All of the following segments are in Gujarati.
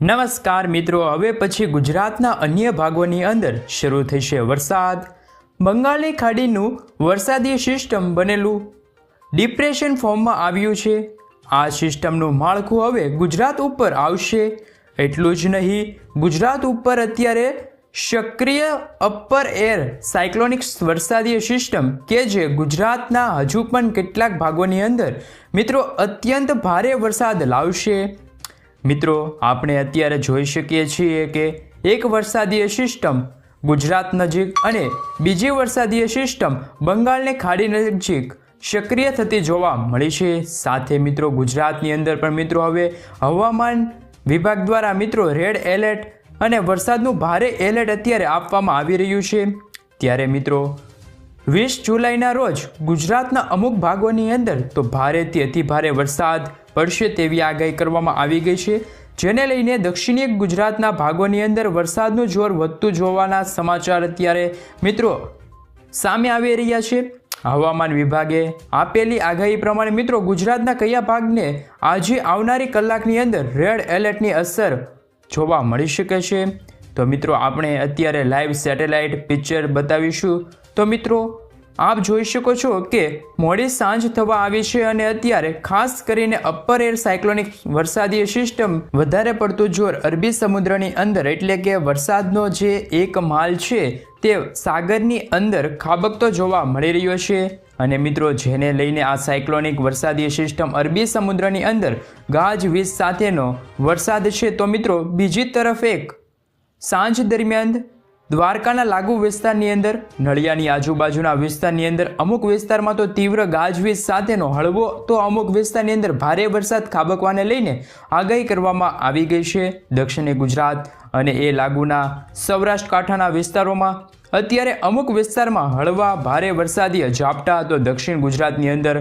નમસ્કાર મિત્રો, હવે પછી ગુજરાતના અન્ય ભાગોની અંદર શરૂ થશે વરસાદ. બંગાળની ખાડીનું વરસાદી સિસ્ટમ બનેલું. ડિપ્રેશન ફોર્મમાં આવ્યું છે. આ સિસ્ટમનું માળખું હવે ગુજરાત ઉપર આવશે. એટલું જ નહીં, ગુજરાત ઉપર અત્યારે સક્રિય અપર એર સાયક્લોનિક્સ વરસાદી સિસ્ટમ કે જે ગુજરાતના હજુ પણ કેટલાક ભાગોની અંદર મિત્રો અત્યંત ભારે વરસાદ લાવશે. મિત્રો, આપણે અત્યારે જોઈ શકીએ છીએ કે એક વરસાદીય સિસ્ટમ ગુજરાત નજીક અને બીજી વરસાદીય સિસ્ટમ બંગાળને ખાડી નજીક સક્રિય થતી જોવા મળી છે. સાથે મિત્રો, ગુજરાતની અંદર પણ મિત્રો, હવે હવામાન વિભાગ દ્વારા મિત્રો રેડ એલર્ટ અને વરસાદનું ભારે એલર્ટ અત્યારે આપવામાં આવી રહ્યું છે. ત્યારે મિત્રો, વીસ જુલાઈના રોજ ગુજરાતના અમુક ભાગોની અંદર તો ભારેથી અતિભારે વરસાદ પડશે તેવી આગાહી કરવામાં આવી ગઈ છે. જેને લઈને દક્ષિણીય ગુજરાતના ભાગોની અંદર વરસાદનું જોર વધતું જોવાના સમાચાર અત્યારે મિત્રો સામે આવી રહ્યા છે. હવામાન વિભાગે આપેલી આગાહી પ્રમાણે મિત્રો ગુજરાતના કયા ભાગને આજે આવનારી કલાકની અંદર રેડ એલર્ટની અસર જોવા મળી શકે છે? તો મિત્રો, આપણે અત્યારે લાઈવ સેટેલાઇટ પિક્ચર બતાવીશું. તો મિત્રો આપ જોઈ શકો છો કે મોડી સાંજ થવા આવી છે અને અત્યારે ખાસ કરીને અપર એર સાયક્લોનિક વરસાદીય સિસ્ટમ વધારે પડતું જોર અરબી સમુદ્રની અંદર એટલે કે વરસાદનો જે એક માલ છે તે સાગરની અંદર ખાબકતો જોવા મળી રહ્યો છે. અને મિત્રો, જેને લઈને આ સાયક્લોનિક વરસાદીય સિસ્ટમ અરબી સમુદ્રની અંદર ગાજવીજ સાથેનો વરસાદ છે, તો મિત્રો, બીજી તરફ એક સાંજ દરમિયાન દ્વારકાના લાગુ વિસ્તારની અંદર, નળિયાની આજુબાજુના વિસ્તારની અંદર અમુક વિસ્તારમાં તો તીવ્ર ગાજવીજ સાથેનો હળવો તો અમુક વિસ્તારની અંદર ભારે વરસાદ ખાબકવાને લઈને આગાહી કરવામાં આવી ગઈ છે. દક્ષિણે ગુજરાત અને એ લાગુના સૌરાષ્ટ્ર કાંઠાના વિસ્તારોમાં અત્યારે અમુક વિસ્તારમાં હળવા ભારે વરસાદી ઝાપટા તો દક્ષિણ ગુજરાતની અંદર.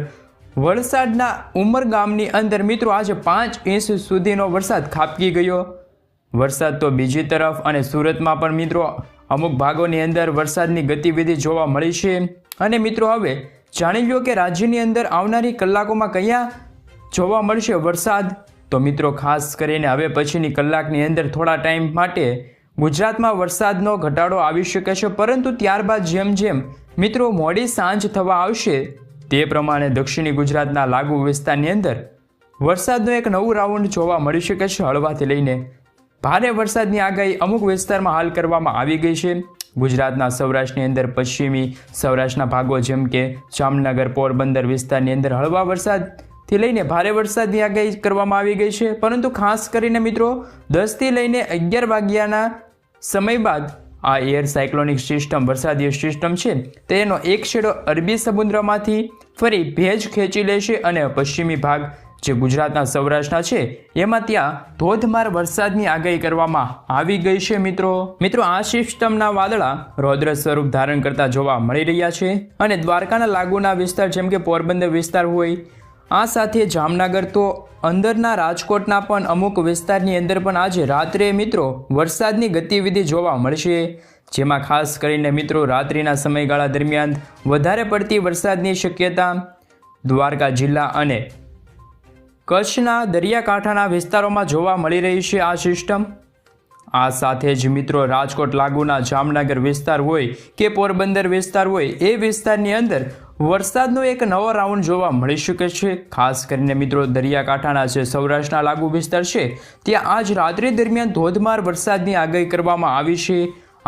વલસાડના ઉમરગામની અંદર મિત્રો આજે પાંચ ઇંચ સુધીનો વરસાદ ખાબકી ગયો. વરસાદ તો બીજી તરફ અને સુરતમાં પણ મિત્રો અમુક ભાગોની અંદર વરસાદની ગતિવિધિ જોવા મળી છે. અને મિત્રો હવે જાણી લો કે રાજ્યની અંદર આવનારી કલાકોમાં કયા જોવા મળશે વરસાદ? તો મિત્રો ખાસ કરીને હવે પછીની કલાકની અંદર થોડા ટાઈમ માટે ગુજરાતમાં વરસાદનો ઘટાડો આવી શકે છે. પરંતુ ત્યારબાદ જેમ જેમ મિત્રો મોડી સાંજ થવા આવશે, તે પ્રમાણે દક્ષિણી ગુજરાતના લાગુ વિસ્તારની અંદર વરસાદનો એક નવું રાઉન્ડ જોવા મળી શકે છે હળવાથી લઈને. ભારે વરસાદની આગાહી અમુક વિસ્તારમાં હાલ કરવામાં આવી ગઈ છે. ગુજરાતના સૌરાષ્ટ્રની અંદર પશ્ચિમી સૌરાષ્ટ્રના ભાગો જેમ કે જામનગર, પોરબંદર વિસ્તારની અંદર હળવા વરસાદથી લઈને ભારે વરસાદની આગાહી કરવામાં આવી ગઈ છે. પરંતુ ખાસ કરીને મિત્રો, દસથી લઈને અગિયાર વાગ્યાના સમય બાદ આ એર સાયક્લોનિક સિસ્ટમ, વરસાદીય સિસ્ટમ છે તેનો એક છેડો અરબી સમુદ્રમાંથી ફરી ભેજ ખેંચી લેશે અને પશ્ચિમી ભાગ જે ગુજરાતના સૌરાષ્ટ્રના છે, એમાં ત્યાં ધોધમાર વરસાદની આગાહી કરવામાં આવી ગઈ છે મિત્રો. મિત્રો, આ સિસ્ટમના વાદળા રૌદ્ર સ્વરૂપ ધારણ કરતા જોવા મળી રહ્યા છે અને દ્વારકાના લાગુના વિસ્તાર જેમ કે પોરબંદર વિસ્તાર હોય, આ સાથે જામનગર તો અંદરના રાજકોટના પણ અમુક વિસ્તારની અંદર પણ આજે રાત્રે મિત્રો વરસાદની ગતિવિધિ જોવા મળશે. જેમાં ખાસ કરીને મિત્રો રાત્રિના સમયગાળા દરમિયાન વધારે પડતી વરસાદની શક્યતા દ્વારકા જિલ્લા અને કચ્છના દરિયાકાંઠાના વિસ્તારોમાં જોવા મળી રહી છે આ સિસ્ટમ. આ સાથે જ મિત્રો રાજકોટ લાગુના જામનગર વિસ્તાર હોય કે પોરબંદર વિસ્તાર હોય, એ વિસ્તારની અંદર વરસાદનો એક નવો રાઉન્ડ જોવા મળી શકે છે. ખાસ કરીને મિત્રો દરિયાકાંઠાના જે સૌરાષ્ટ્રના લાગુ વિસ્તાર છે, ત્યાં આજ રાત્રિ દરમિયાન ધોધમાર વરસાદની આગાહી કરવામાં આવી છે.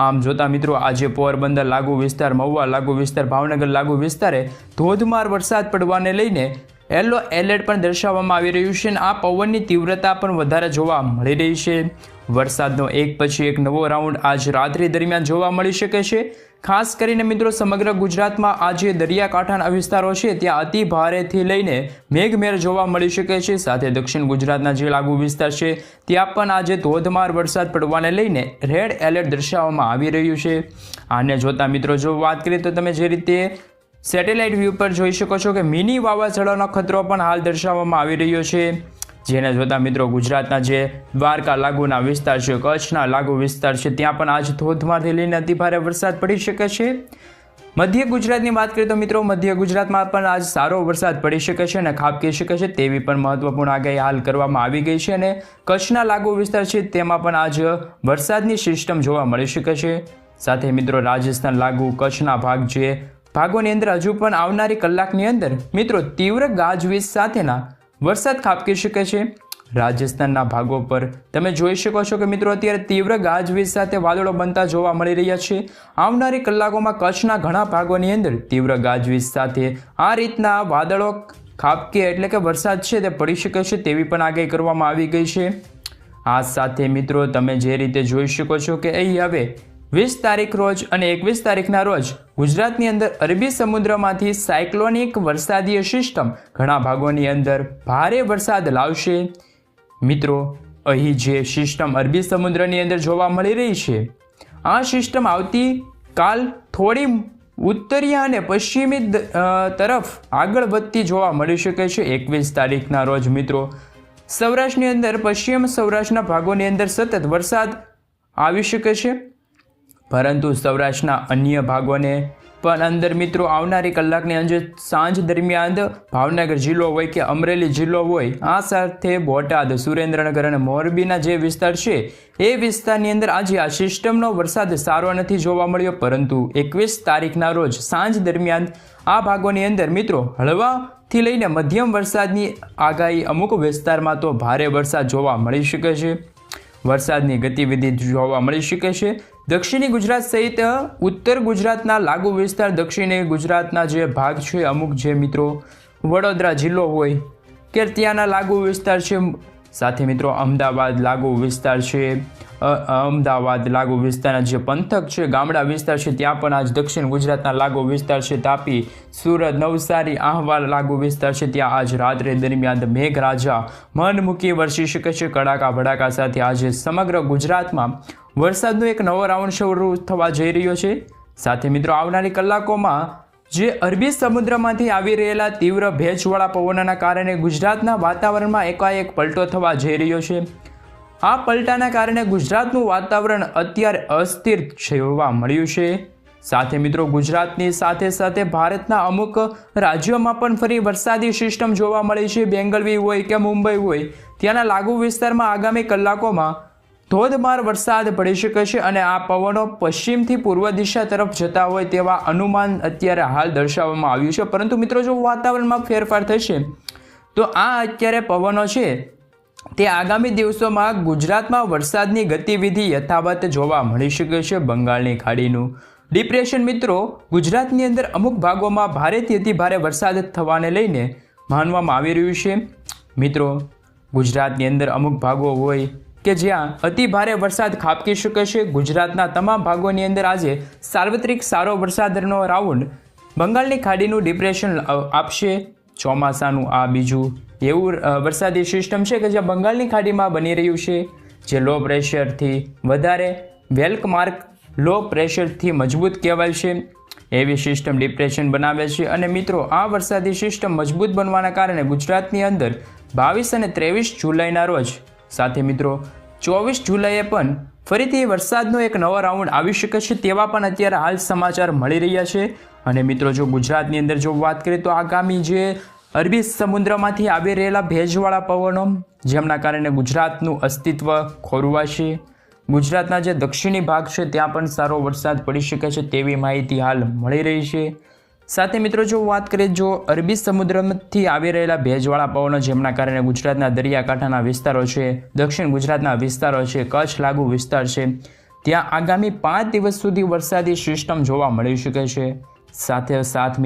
આમ જોતા મિત્રો આજે પોરબંદર લાગુ વિસ્તાર, મહુવા લાગુ વિસ્તાર, ભાવનગર લાગુ વિસ્તારે ધોધમાર વરસાદ પડવાને લઈને યલો એલર્ટ પણ દર્શાવવામાં આવી રહ્યું છે અને આ પવનની તીવ્રતા પણ વધારે જોવા મળી રહી છે. વરસાદનો એક પછી એક નવો રાઉન્ડ આજ રાત્રિ દરમિયાન જોવા મળી શકે છે. ખાસ કરીને મિત્રો સમગ્ર ગુજરાતમાં આજે દરિયાકાંઠાના વિસ્તારો છે ત્યાં અતિ ભારેથી લઈને મેઘમેર જોવા મળી શકે છે. સાથે દક્ષિણ ગુજરાતના જે લાગુ વિસ્તાર છે ત્યાં પણ આજે ધોધમાર વરસાદ પડવાને લઈને રેડ એલર્ટ દર્શાવવામાં આવી રહ્યું છે. આને જોતા મિત્રો જો વાત કરીએ તો તમે જે રીતે સેટેલાઇટ વ્યૂ પર જોઈ શકો છો કે મિની વાવાઝોડાનો ખતરો પણ હાલ દર્શાવવામાં આવી રહ્યો છે. જેને જોતા મિત્રો ગુજરાતના જે દ્વારકા લાગુના વિસ્તાર છે, કચ્છના લાગુ વિસ્તાર છે, ત્યાં પણ આજ ધોધમારથી લઈને અતિભારે વરસાદ પડી શકે છે. મધ્ય ગુજરાતની વાત કરીએ તો મિત્રો મધ્ય ગુજરાતમાં પણ આજ સારો વરસાદ પડી શકે છે અને ખાબકી શકે છે તેવી પણ મહત્વપૂર્ણ આગાહી હાલ કરવામાં આવી ગઈ છે અને કચ્છના લાગુ વિસ્તાર છે તેમાં પણ આજ વરસાદની સિસ્ટમ જોવા મળી શકે છે. સાથે મિત્રો રાજસ્થાન લાગુ કચ્છના ભાગ જે ભાગોની અંદર હજુ પણ આવનારી કલાકની અંદર મિત્રો તીવ્ર ગાજવીજ સાથેના વરસાદ ખાબકી શકે છે. રાજસ્થાનના ભાગો પર તમે જોઈ શકો છો કે મિત્રો અત્યારે તીવ્ર ગાજવીજ સાથે વાદળો બનતા જોવા મળી રહ્યા છે. આવનારી કલાકોમાં કચ્છના ઘણા ભાગોની અંદર તીવ્ર ગાજવીજ સાથે આ રીતના વાદળો ખાબકે એટલે કે વરસાદ છે તે પડી શકે છે તેવી પણ આગાહી કરવામાં આવી ગઈ છે. આ સાથે મિત્રો તમે જે રીતે જોઈ શકો છો કે અહીં હવે વીસ તારીખ રોજ અને એકવીસ તારીખના રોજ ગુજરાતની અંદર અરબી સમુદ્રમાંથી સાયક્લોનિક વરસાદીય સિસ્ટમ ઘણા ભાગોની અંદર ભારે વરસાદ લાવશે. મિત્રો, અહીં જે સિસ્ટમ અરબી સમુદ્રની અંદર જોવા મળી રહી છે, આ સિસ્ટમ આવતી કાલ થોડી ઉત્તરીય અને પશ્ચિમી તરફ આગળ વધતી જોવા મળી શકે છે. એકવીસ તારીખના રોજ મિત્રો, સૌરાષ્ટ્રની અંદર પશ્ચિમ સૌરાષ્ટ્રના ભાગોની અંદર સતત વરસાદ આવી શકે છે. પરંતુ સૌરાષ્ટ્રના અન્ય ભાગોને પણ અંદર મિત્રો આવનારી કલાકની અંદર સાંજ દરમિયાન ભાવનગર જિલ્લો હોય કે અમરેલી જિલ્લો હોય, આ સાથે બોટાદ, સુરેન્દ્રનગર અને મોરબીના જે વિસ્તાર છે, એ વિસ્તારની અંદર આજે આ સિસ્ટમનો વરસાદ સારો નથી જોવા મળ્યો. પરંતુ એકવીસ તારીખના રોજ સાંજ દરમિયાન આ ભાગોની અંદર મિત્રો હળવાથી લઈને મધ્યમ વરસાદની આગાહી અમુક વિસ્તારમાં તો ભારે વરસાદ જોવા મળી શકે છે. વરસાદની ગતિવિધિ જોવા મળી શકે છે. દક્ષિણી ગુજરાત સહિત ઉત્તર ગુજરાતના લાગુ વિસ્તાર દક્ષિણી ગુજરાતના જે ભાગ છે, અમુક જે મિત્રો વડોદરા જિલ્લો હોય કે ત્યાંના લાગુ વિસ્તાર છે, સાથે મિત્રો અમદાવાદ લાગુ વિસ્તાર છે અમદાવાદ લાગુ વિસ્તારના જે પંથક છે, ગામડા વિસ્તાર છે, ત્યાં પણ આજ દક્ષિણ ગુજરાતના લાગુ વિસ્તાર છે, તાપી, સુરત, નવસારી, આહવા લાગુ વિસ્તાર છે, ત્યાં આજ રાત્રે દરમિયાન મેઘરાજા મન મૂકી વરસી શકે છે, કડાકા ભડાકા સાથે આજે સમગ્ર ગુજરાતમાં વરસાદનો એક નવો રાઉન્ડ શરૂ થવા જઈ રહ્યો છે. સાથે મિત્રો, આવનારી કલાકોમાં જે અરબી સમુદ્રમાંથી આવી રહેલા તીવ્ર ભેજવાળા પવનોના કારણે ગુજરાતના વાતાવરણમાં એકાએક પલટો થવા જઈ રહ્યો છે. આ પલટાના કારણે ગુજરાતનું વાતાવરણ અત્યારે અસ્થિર જોવા મળ્યું છે. સાથે મિત્રો, ગુજરાતની સાથે સાથે ભારતના અમુક રાજ્યોમાં પણ ફરી વરસાદી સિસ્ટમ જોવા મળી છે. બેંગલવી હોય કે મુંબઈ હોય, ત્યાંના લાગુ વિસ્તારમાં આગામી કલાકોમાં ધોધમાર વરસાદ પડી શકે છે અને આ પવનો પશ્ચિમથી પૂર્વ દિશા તરફ જતા હોય તેવા અનુમાન અત્યારે હાલ દર્શાવવામાં આવ્યું છે. પરંતુ મિત્રો, જો વાતાવરણમાં ફેરફાર થશે, તો આ અત્યારે પવનો છે તે આગામી દિવસોમાં ગુજરાતમાં વરસાદની ગતિવિધિ યથાવત જોવા મળી શકે છે. બંગાળની ખાડીનું ડિપ્રેશન મિત્રો, ગુજરાતની અંદર અમુક ભાગોમાં ભારેથી અતિ ભારે વરસાદ થવાને લઈને માનવામાં આવી રહ્યું છે. મિત્રો, ગુજરાતની અંદર અમુક ભાગો હોય કે જ્યાં અતિ ભારે વરસાદ ખાબકી શકે છે. ગુજરાતના તમામ ભાગોની અંદર આજે સાર્વત્રિક સારો વરસાદનો રાઉન્ડ બંગાળની ખાડીનું ડિપ્રેશન આપશે. ચોમાસાનું આ બીજું એવું વરસાદી સિસ્ટમ છે કે જે બંગાળની ખાડીમાં બની રહ્યું છે. જે લો પ્રેશરથી વધારે વેલ્ક માર્ક લો પ્રેશરથી મજબૂત કહેવાય છે. એવી સિસ્ટમ ડિપ્રેશન બનાવે છે અને મિત્રો, આ વરસાદી સિસ્ટમ મજબૂત બનવાના કારણે ગુજરાતની અંદર બાવીસ અને ત્રેવીસ જુલાઈના રોજ સાથે મિત્રો ચોવીસ જુલાઈએ પણ ફરીથી વરસાદનો એક નવો રાઉન્ડ આવી શકે છે તેવા પણ અત્યારે હાલ સમાચાર મળી રહ્યા છે. અને મિત્રો, જો ગુજરાતની અંદર જો વાત કરીએ તો આગામી જે અરબી સમુદ્રમાંથી આવી રહેલા ભેજવાળા પવનો, જેમના કારણે ગુજરાતનું અસ્તિત્વ ખોરવાશે, ગુજરાતના જે દક્ષિણી ભાગ છે ત્યાં પણ સારો વરસાદ પડી શકે છે તેવી માહિતી હાલ મળી રહી છે. સાથે મિત્રો જો વાત કરીએ, જો અરબી સમુદ્રમાંથી આવી રહેલા ભેજવાળા પવનો જેમના કારણે ગુજરાતના દરિયાકાંઠાના વિસ્તારો છે, દક્ષિણ ગુજરાતના વિસ્તારો છે, કચ્છ લાગુ વિસ્તાર છે, ત્યાં આગામી પાંચ દિવસ સુધી વરસાદી સિસ્ટમ જોવા મળી શકે છે. સાથે સાથ